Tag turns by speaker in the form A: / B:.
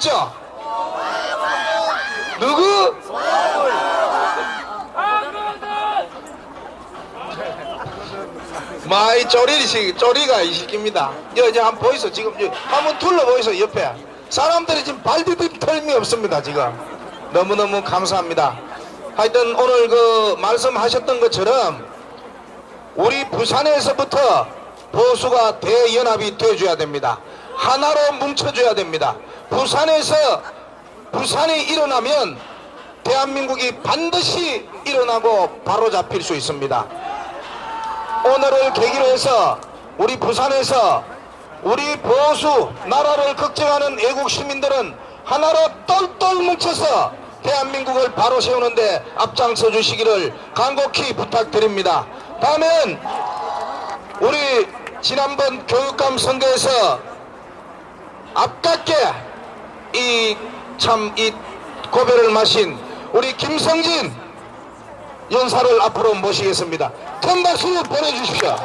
A: 있죠? 누구? 마이 쪼리시 쪼리가 이 새끼입니다. 여 이제 한번 보이소 지금 여, 한번 둘러 보이소 옆에 사람들이 지금 발디딜 틈이 없습니다 지금 너무 너무 감사합니다. 하여튼 오늘 그 말씀하셨던 것처럼 우리 부산에서부터 보수가 대연합이 되어줘야 됩니다. 하나로 뭉쳐줘야 됩니다. 부산에서 부산이 일어나면 대한민국이 반드시 일어나고 바로 잡힐 수 있습니다. 오늘을 계기로 해서 우리 부산에서 우리 보수 나라를 걱정하는 애국 시민들은 하나로 똘똘 뭉쳐서 대한민국을 바로 세우는데 앞장서 주시기를 간곡히 부탁드립니다. 다음엔 우리 지난번 교육감 선거에서 아깝게 이참이 고배를 마신 우리 김성진 연사를 앞으로 모시겠습니다. 큰 박수 보내주십시오.